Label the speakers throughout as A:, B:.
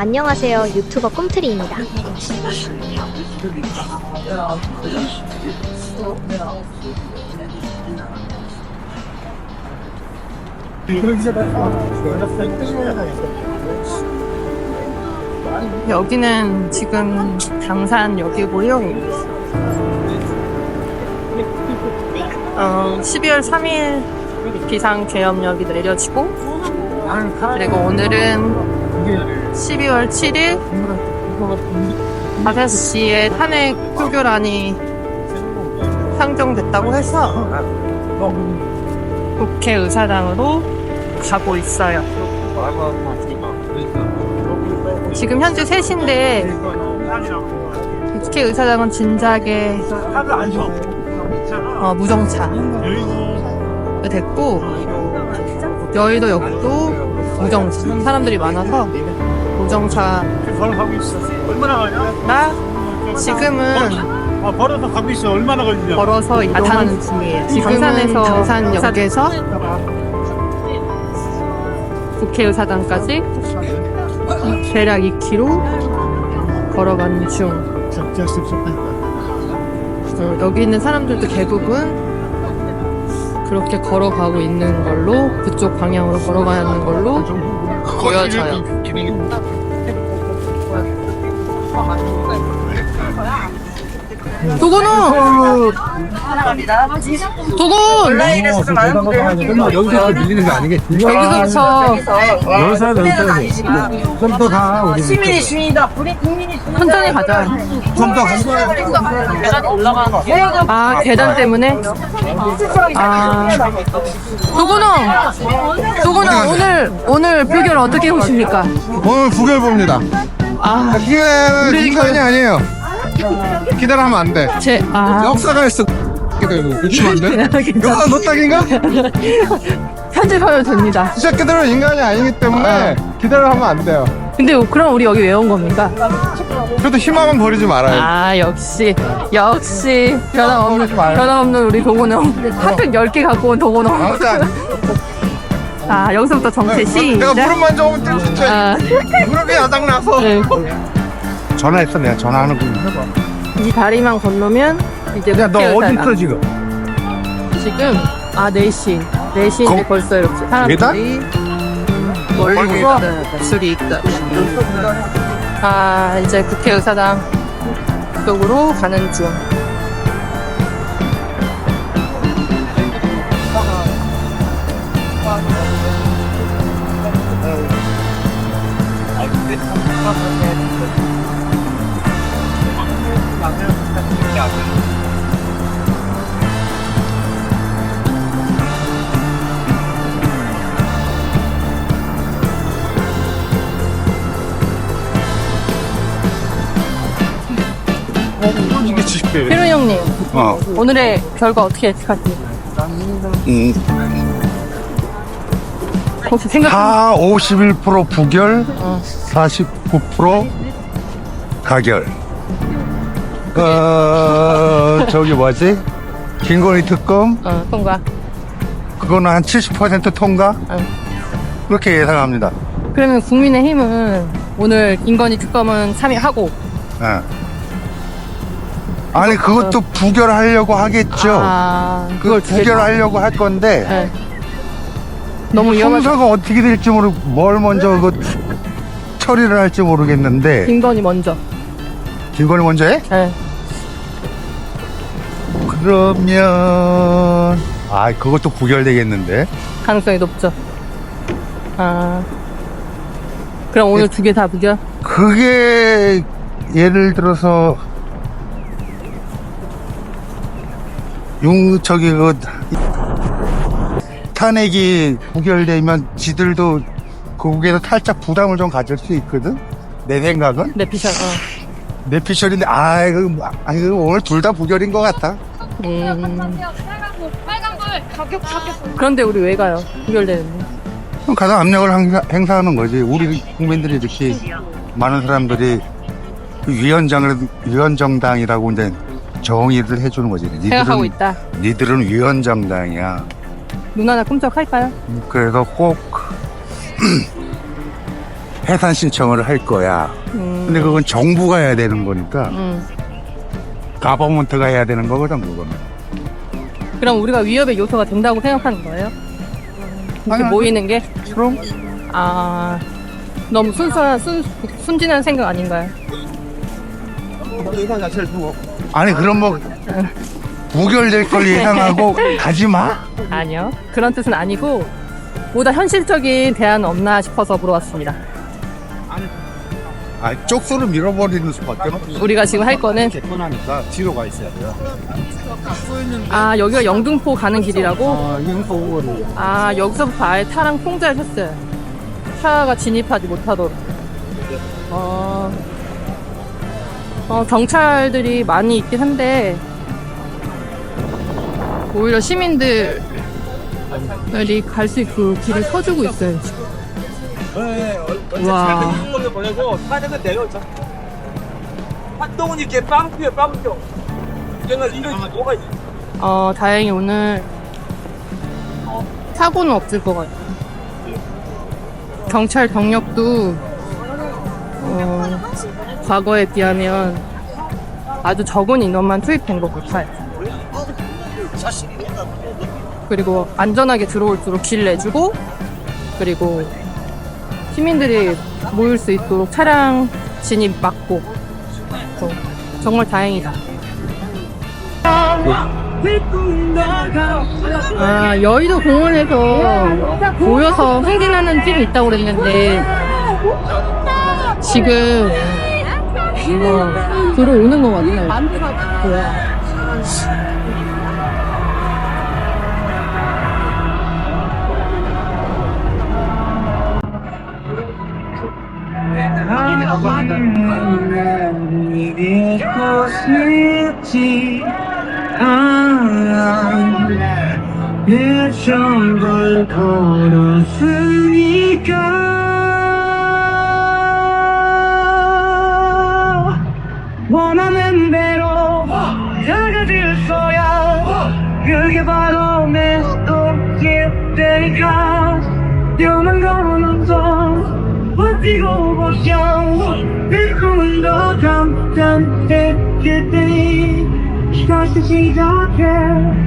A: 안녕하세요. 유튜버 꿈트리입니다.
B: 여기는 지금 당산역이고요. 어, 12월 3일 비상계엄령이 내려지고 그리고 오늘은 12월 7일 5시에 탄핵 표결안이 상정됐다고 해서 국회 의사당으로 가고 있어요. 지금 현재 3시인데 국회 의사당은 진작에 어, 무정차 됐고 여의도역도 무정차 사람들이 많아서 무정차
C: 얼마나 가냐?
B: 나 지금은
C: 아, 걸어서 가고 있어. 얼마나 걸리냐?
B: 걸어서 이동하는 중이에요. 지금은 당산역에서 국회의사당까지 대략 2km 걸어가는 중. 어, 여기 있는 사람들도 대부분 그렇게 걸어가고 있는 걸로 그쪽 방향으로 걸어가는 걸로 보여져요. 도건우! 도건!
D: 여기서 밀리는 거 아니겠지?
B: 여기서
D: 좀더 가. 우리
E: 시민이 주인이다. 우리 국민이
B: 천천히 가자.
D: 좀 더 가.
B: 아, 계단 때문에? 아. 도건우! 도건우, 오늘, 오늘 표결 어떻게 보십니까?
D: 오늘 부결 봅니다.
B: 아,
D: 기회는
B: 우리
D: 인간이 아니에요. 기다리면 안 돼.
B: 제, 아.
D: 역사가 있어. 유치면 안 돼? 이거 너 딱인가?
B: 편집하면 됩니다.
D: 이 새끼들은 인간이 아니기 때문에 기다려하면 안 돼요.
B: 근데 그럼 우리 여기 왜 온 겁니까?
D: 그래도 희망은 버리지 말아요.
B: 아, 역시, 역시, 변함없는, 변함없는 우리 도건우. 핫팩 10개 갖고 온 도건우.
D: 아무튼
B: 아, 여기서부터 정체
D: 내가
B: 시작.
D: 무릎 만져보면 뛸 진짜
B: 아,
D: 무릎이 야당 나서
B: 네.
D: 전화했어. 내가 전화하는 거.
B: 이 다리만 건너면 이제
D: 야너 어디
B: 국회의사당.
D: 있어 지금?
B: 지금? 아 4시 4시인데
D: 거-
B: 벌써 이렇게 사람들이 몰리고 줄이 있다. 아 이제 국회의사당 쪽으로 가는 중
D: 집회.
B: 피로 형님
D: 어.
B: 오늘의 결과 어떻게 예측하세요?
D: 음.
B: 혹시 생각
D: 다 51% 부결,
B: 어.
D: 49% 가결. 어, 저기 뭐지? 김건희 특검,
B: 어, 통과
D: 그거는 한 70% 통과?
B: 어.
D: 그렇게 예상합니다.
B: 그러면 국민의힘은 오늘 김건희 특검은 참여하고
D: 예. 아니, 그것도 부결하려고 하겠죠. 아그
B: 그걸 제-
D: 부결하려고 할 건데,
B: 네. 너무 위험하죠
D: 순서가 어떻게 될지 모르고, 뭘 먼저 그 처리를 할지 모르겠는데,
B: 김건희 먼저
D: 김건희 먼저 해?
B: 네.
D: 그러면 아 그것도 부결되겠는데
B: 가능성이 높죠. 아. 그럼 오늘 두 개 다 부결?
D: 그게 예를 들어서 용 저기 그 탄핵이 부결되면 지들도 거기에서 살짝 부담을 좀 가질 수 있거든 내 생각은
B: 내피셜, 어.
D: 내 피셜인데 아 이거 아 이거 오늘 둘 다 부결인 것 같아
B: 음. 그런데 우리 왜 가요? 부결되는데.
D: 그럼 가서 압력을 행사, 행사하는 거지. 우리 국민들이 이렇게 많은 사람들이 그 위원장을 위원정당이라고 이제 정의를 해주는 거지.
B: 생각하고
D: 니들은
B: 있다.
D: 니들은 위원정당이야.
B: 눈 하나 끔찍할까요?
D: 그래서 꼭 해산 신청을 할 거야.
B: 음,
D: 근데 그건 정부가 해야 되는 거니까
B: 음.
D: 가버먼트가 해야 되는 거거든 그거는.
B: 그럼 우리가 위협의 요소가 된다고 생각하는 거예요? 이렇게
D: 당연하죠.
B: 모이는 게?
D: 그럼
B: 아, 너무 순수한, 순, 순진한 생각 아닌가요?
D: 아니 그럼 뭐 무결될 걸 예상하고 가지 마.
B: 아니요. 그런 뜻은 아니고, 보다 현실적인 대안은 없나 싶어서 물어봤습니다.
D: 아 쪽수를 밀어버리는 수밖에 없어.
B: 우리가 지금 할 거는,
F: 개편하니까 뒤로 가 있어야 돼요.
B: 아, 여기가 영등포 가는 길이라고?
F: 아, 이거 오거리.
B: 아, 여기서부터 아예 차랑 통제를 했어요. 차가 진입하지 못하도록. 어, 어, 경찰들이 많이 있긴 한데, 오히려 시민들이 갈 수 있고 길을 서주고 있어요, 지금. 와.
E: 걸로 보내고 타는 건 내가 자 한동훈이 걔 빵표야 빵표 이제는 이런 뭐가 있어
B: 어, 다행히 오늘 사고는 없을 것 같아요. 경찰 경력도 어, 과거에 비하면 아주 적은 인원만 투입된 것 같아요. 그리고 안전하게 들어올수록 길 내주고 그리고 시민들이 모일 수 있도록 차량 진입 막고 어, 정말 다행이다. 아, 여의도 공원에서 모여서 행진하는 팀이 있다고 그랬는데, 지금, 어, 들어오는 것 같아요.
E: 내 전부를 걸었으니까 원하는 대로 다가질 거야 그게 바로 내 속일테니까? 뛰어난 걸어놓서 버티고 보셔? 내 꿈은 더 간단해질 테니 다시 시작해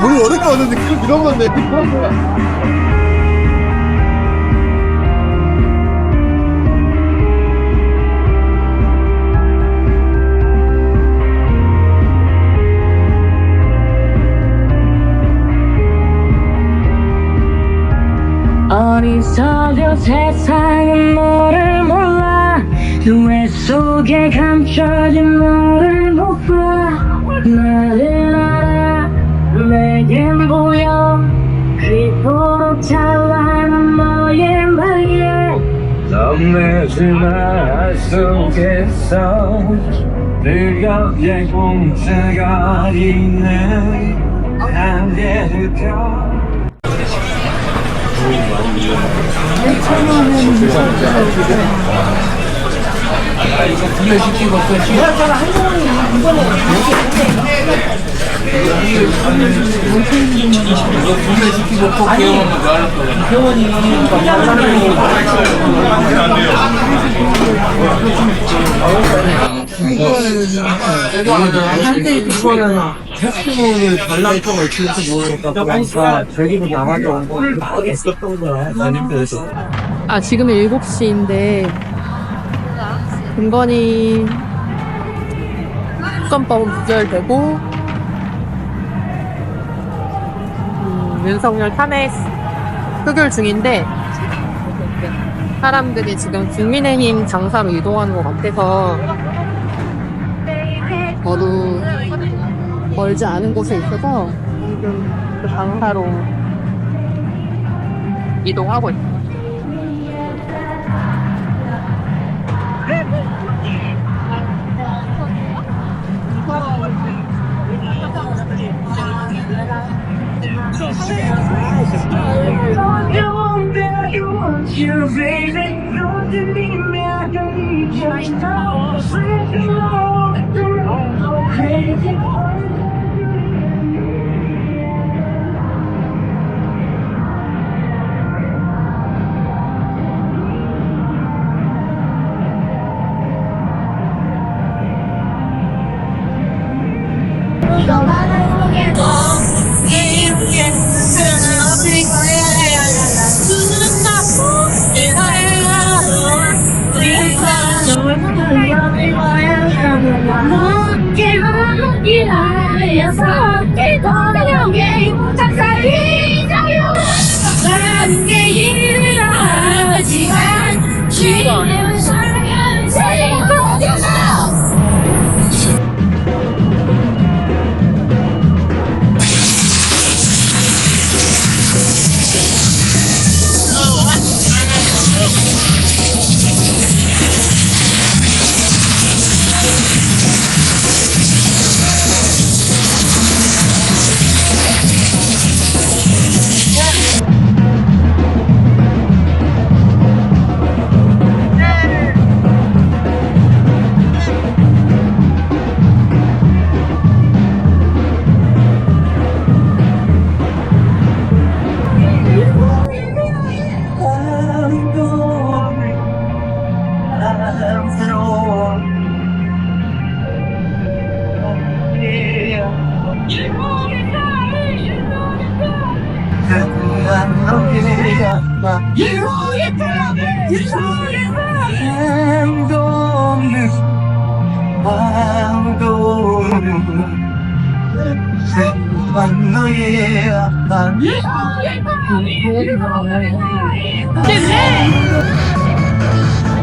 F: 물 어렵게 왔는데 이런 건데.
G: 어리석은 세상은 너를 몰라 누에 속에 감춰진 너를 못봐 나를 알아 내겐 보여 그토록 찬란한 너의 말에
E: 넌내지만 속에서 뜨겁게 공짜가 있는 안개를 태풍이 관람표가 있을지 모르니까 그러니까 저기로 나가서 있었던 거야
B: 아, 지금은 7시인데, 김건희 특검법은 부결되고, 음, 윤석열 탄핵 표결 중인데, 사람들이 지금 국민의힘 장사로 이동하는 것 같아서, 저도 멀지 않은 곳에 있어서, 지금 그 장사로 이동하고 있어요.
E: You baby, don't you. me, I can leave you now Sleep not crazy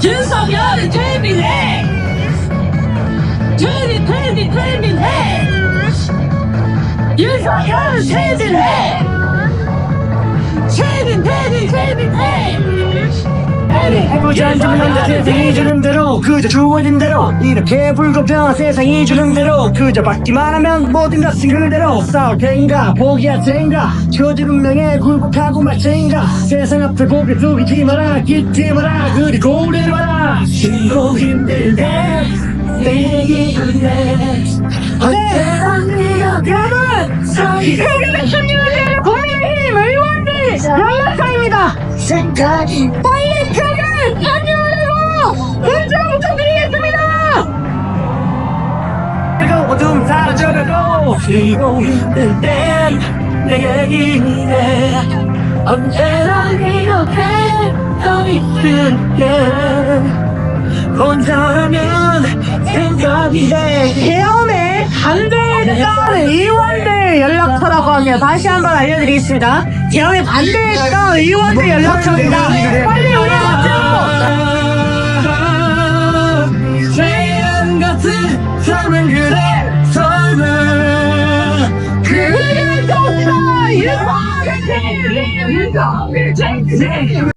E: 윤석열은 재미네 재미 재미
H: 해보지 않으면 혼자 세상이 주는 대로 그저 주어진 대로 이렇게 불공평한 세상이 주는 대로 그저 받기만 하면 모든 것은 그대로. 싸울 테인가 포기할 테인가 저질 운명에 굴복하고 말 테인가 세상 앞에 고개 숙이지 마라 기지 마라 그리고 오래 마라. 힘고 힘들대 내게 그래 언제나 네가 여러분 세금의 승리를 국민의힘 의원들 연락사입니다. 생각이 사라져가고 쉬고 힘들 땐 내게 기대 언제나 이렇게 서 있을게 혼자라면 생각이 돼. 헤엄에 반대했던 의원들 연락처라고 하며 다시 한번 알려드리겠습니다. 헤엄에 반대했던 의원들 연락처입니다. 빨리 올라가죠 그대